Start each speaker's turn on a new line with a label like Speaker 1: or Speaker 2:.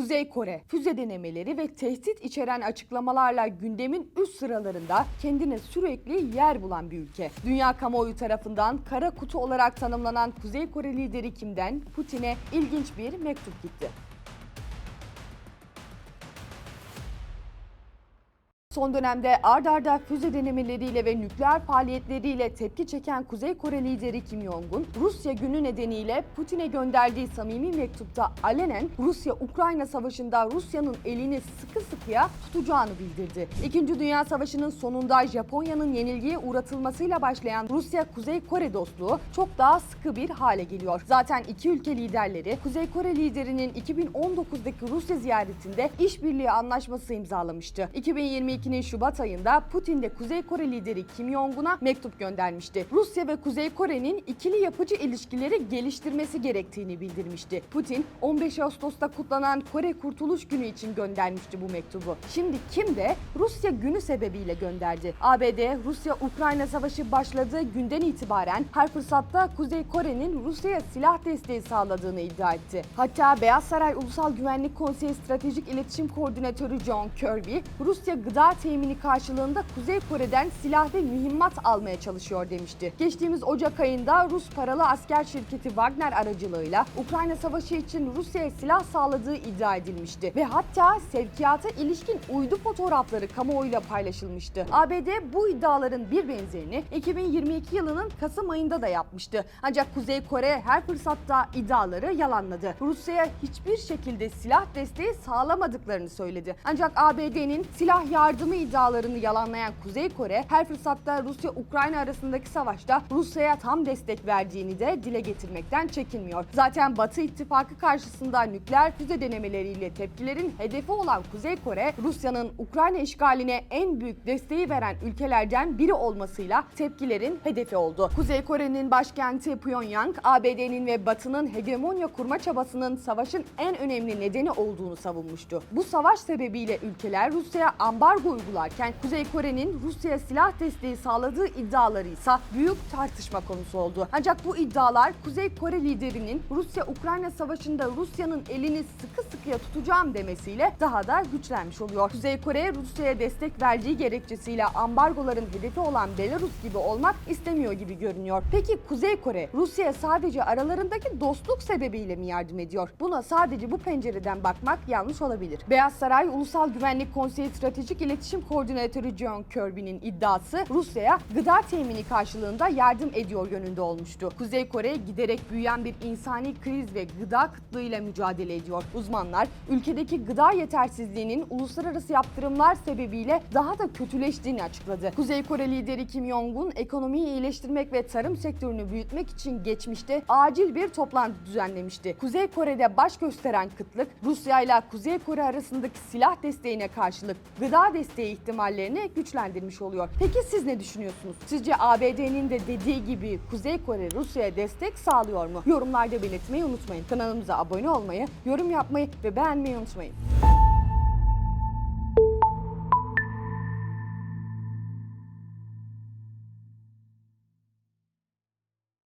Speaker 1: Kuzey Kore füze denemeleri ve tehdit içeren açıklamalarla gündemin üst sıralarında kendine sürekli yer bulan bir ülke. Dünya kamuoyu tarafından kara kutu olarak tanımlanan Kuzey Kore lideri Kim'den Putin'e ilginç bir mektup gitti. Son dönemde ard arda füze denemeleriyle ve nükleer faaliyetleriyle tepki çeken Kuzey Kore lideri Kim Jong-un, Rusya günü nedeniyle Putin'e gönderdiği samimi mektupta alenen Rusya-Ukrayna savaşında Rusya'nın elini sıkı sıkıya tutacağını bildirdi. İkinci Dünya Savaşı'nın sonunda Japonya'nın yenilgiye uğratılmasıyla başlayan Rusya-Kuzey Kore dostluğu çok daha sıkı bir hale geliyor. Zaten iki ülke liderleri Kuzey Kore liderinin 2019'daki Rusya ziyaretinde işbirliği anlaşması imzalamıştı. 2022'nin Şubat ayında Putin de Kuzey Kore lideri Kim Jong-un'a mektup göndermişti. Rusya ve Kuzey Kore'nin ikili yapıcı ilişkileri geliştirmesi gerektiğini bildirmişti. Putin 15 Ağustos'ta kutlanan Kore Kurtuluş Günü için göndermişti bu mektubu. Şimdi Kim de Rusya günü sebebiyle gönderdi. ABD Rusya-Ukrayna savaşı başladığı günden itibaren her fırsatta Kuzey Kore'nin Rusya'ya silah desteği sağladığını iddia etti. Hatta Beyaz Saray Ulusal Güvenlik Konseyi Stratejik İletişim Koordinatörü John Kirby, Rusya gıda temini karşılığında Kuzey Kore'den silah ve mühimmat almaya çalışıyor demişti. Geçtiğimiz Ocak ayında Rus paralı asker şirketi Wagner aracılığıyla Ukrayna Savaşı için Rusya'ya silah sağladığı iddia edilmişti ve hatta sevkiyata ilişkin uydu fotoğrafları kamuoyuyla paylaşılmıştı. ABD bu iddiaların bir benzerini 2022 yılının Kasım ayında da yapmıştı. Ancak Kuzey Kore her fırsatta iddiaları yalanladı. Rusya'ya hiçbir şekilde silah desteği sağlamadıklarını söyledi. Ancak ABD'nin silah yardımı iddialarını yalanlayan Kuzey Kore her fırsatta Rusya-Ukrayna arasındaki savaşta Rusya'ya tam destek verdiğini de dile getirmekten çekinmiyor. Zaten Batı ittifakı karşısında nükleer füze denemeleriyle tepkilerin hedefi olan Kuzey Kore, Rusya'nın Ukrayna işgaline en büyük desteği veren ülkelerden biri olmasıyla tepkilerin hedefi oldu. Kuzey Kore'nin başkenti Pyongyang, ABD'nin ve Batı'nın hegemonya kurma çabasının savaşın en önemli nedeni olduğunu savunmuştu. Bu savaş sebebiyle ülkeler Rusya'ya ambargo uygularken Kuzey Kore'nin Rusya'ya silah desteği sağladığı iddiaları ise büyük tartışma konusu oldu. Ancak bu iddialar Kuzey Kore liderinin Rusya-Ukrayna savaşında Rusya'nın elini sıkı sıkıya tutacağım demesiyle daha da güçlenmiş oluyor. Kuzey Kore Rusya'ya destek verdiği gerekçesiyle ambargoların hedefi olan Belarus gibi olmak istemiyor gibi görünüyor. Peki Kuzey Kore Rusya'ya sadece aralarındaki dostluk sebebiyle mi yardım ediyor? Buna sadece bu pencereden bakmak yanlış olabilir. Beyaz Saray Ulusal Güvenlik Konseyi Stratejik İletişim Koordinatörü John Kirby'nin iddiası Rusya'ya gıda temini karşılığında yardım ediyor yönünde olmuştu. Kuzey Kore giderek büyüyen bir insani kriz ve gıda kıtlığıyla mücadele ediyor. Uzmanlar ülkedeki gıda yetersizliğinin uluslararası yaptırımlar sebebiyle daha da kötüleştiğini açıkladı. Kuzey Kore lideri Kim Jong-un ekonomiyi iyileştirmek ve tarım sektörünü büyütmek için geçmişte acil bir toplantı düzenlemişti. Kuzey Kore'de baş gösteren kıtlık Rusya ile Kuzey Kore arasındaki silah desteğine karşılık gıda desteği ihtimallerini güçlendirmiş oluyor. Peki siz ne düşünüyorsunuz? Sizce ABD'nin de dediği gibi Kuzey Kore Rusya'ya destek sağlıyor mu? Yorumlarda belirtmeyi unutmayın. Kanalımıza abone olmayı, yorum yapmayı ve beğenmeyi unutmayın.